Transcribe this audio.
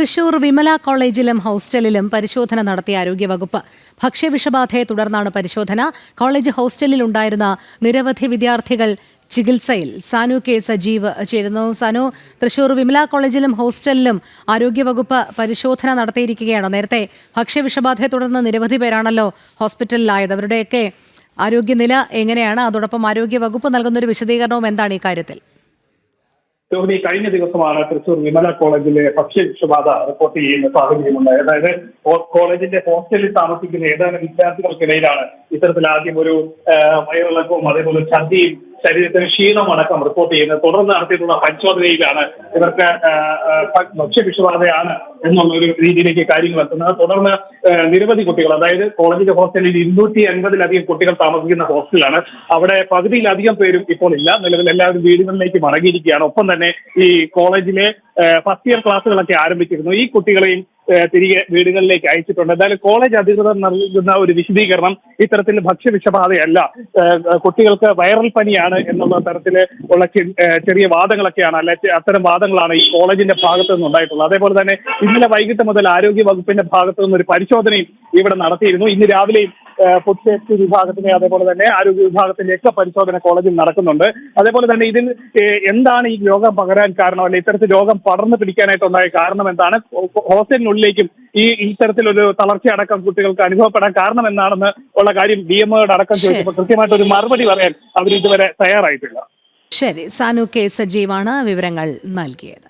തൃശൂർ വിമല കോളേജിലും ഹോസ്റ്റലിലും പരിശോധന നടത്തിയ ആരോഗ്യവകുപ്പ്. ഭക്ഷ്യവിഷബാധയെ തുടർന്നാണ് പരിശോധന. കോളേജ് ഹോസ്റ്റലിൽ ഉണ്ടായിരുന്ന നിരവധി വിദ്യാർത്ഥികൾ ചികിത്സയിൽ. സാനു കെ സജീവ് ചേരുന്നു. സാനു തൃശൂർ വിമല കോളേജിലും ഹോസ്റ്റലിലും ആരോഗ്യവകുപ്പ് പരിശോധന നടത്തിയിരിക്കുകയാണ്. നേരത്തെ ഭക്ഷ്യവിഷബാധയെ തുടർന്ന് നിരവധി പേരാണല്ലോ ഹോസ്പിറ്റലിലായത്. അവരുടെയൊക്കെ ആരോഗ്യനില എങ്ങനെയാണ്? അതോടൊപ്പം ആരോഗ്യവകുപ്പ് നൽകുന്ന ഒരു വിശദീകരണവും എന്താണ് ഈ കാര്യത്തിൽ? രോഹിണി കഴിഞ്ഞ ദിവസമാണ് തൃശൂർ വിമല കോളേജിലെ ഭക്ഷ്യവിഷബാധ റിപ്പോർട്ട് ചെയ്യുന്ന സാഹചര്യമുണ്ടായത് അതായത് കോളേജിന്റെ ഹോസ്റ്റലിൽ താമസിക്കുന്ന ഏതാനും വിദ്യാർത്ഥികൾക്കിടയിലാണ് ഇത്തരത്തിൽ ആദ്യം ഒരു വയറിളക്കവും അതേപോലെ ഛർദിയും ശരീരത്തിന് ക്ഷീണവും അടക്കം റിപ്പോർട്ട് ചെയ്യുന്നത് തുടർന്ന് നടത്തിയിട്ടുള്ള പരിശോധനയിലാണ് ഇവർക്ക് ഭക്ഷ്യവിഷബാധയാണ് എന്നുള്ള ഒരു രീതിയിലേക്ക് കാര്യങ്ങൾ എത്തുന്നത്. തുടർന്ന് നിരവധി കുട്ടികൾ അതായത് കോളേജിന്റെ ഹോസ്റ്റലിൽ ഇരുന്നൂറ്റി എൺപതിലധികം കുട്ടികൾ താമസിക്കുന്ന ഹോസ്റ്റലാണ് അവിടെ പകുതിയിലധികം പേരും ഇപ്പോൾ ഇല്ല. നിലവിൽ എല്ലാവരും വീടുകളിലേക്ക് മടങ്ങിയിരിക്കുകയാണ്. ഒപ്പം തന്നെ ഈ കോളേജിലെ ഫസ്റ്റ് ഇയർ ക്ലാസ്സുകളൊക്കെ ആരംഭിച്ചിരുന്നു. ഈ കുട്ടികളെയും തിരികെ വീടുകളിലേക്ക് അയച്ചിട്ടുണ്ട്. എന്തായാലും കോളേജ് അധികൃതർ നൽകുന്ന ഒരു വിശദീകരണം ഇത്തരത്തിൽ ഭക്ഷ്യവിഷബാധയല്ല. കുട്ടികൾക്ക് വൈറൽ പനിയാണ് എന്നുള്ള തരത്തിൽ ഉള്ള ചെറിയ വാദങ്ങളൊക്കെയാണ്. അല്ലെ അത്തരം വാദങ്ങളാണ് ഈ കോളേജിന്റെ ഭാഗത്തു നിന്ന് ഉണ്ടായിട്ടുള്ളത്. അതേപോലെ തന്നെ ഇന്നലെ വൈകിട്ട് മുതൽ ആരോഗ്യ വകുപ്പിന്റെ ഭാഗത്തു നിന്ന് ഒരു പരിശോധനയും ഇവിടെ നടത്തിയിരുന്നു. ഇന്ന് രാവിലെയും ഫുഡ് സേഫ്റ്റി വിഭാഗത്തിന്റെ അതേപോലെ തന്നെ ആരോഗ്യ വിഭാഗത്തിന്റെ ഒക്കെ പരിശോധന കോളേജിൽ നടക്കുന്നുണ്ട്. അതേപോലെ തന്നെ ഇതിൽ എന്താണ് ഈ രോഗം പകരാൻ കാരണം? അല്ലെ ഇത്തരത്തിൽ രോഗം പടർന്നു പിടിക്കാനായിട്ടുണ്ടായ കാരണം എന്താണ്? ഹോസ്റ്റലിനുള്ളിലേക്കും ഈ ഇത്തരത്തിലൊരു തളർച്ച അടക്കം കുട്ടികൾക്ക് അനുഭവപ്പെടാൻ കാരണം എന്താണെന്ന് ഉള്ള കാര്യം ഡി എംഒയുടെ അടക്കം ചോദിച്ചപ്പോൾ കൃത്യമായിട്ട് ഒരു മറുപടി പറയാൻ അവർ ഇതുവരെ തയ്യാറായിട്ടില്ല. ശരി. സാനു കെ സജീവാണ് വിവരങ്ങൾ നൽകിയത്.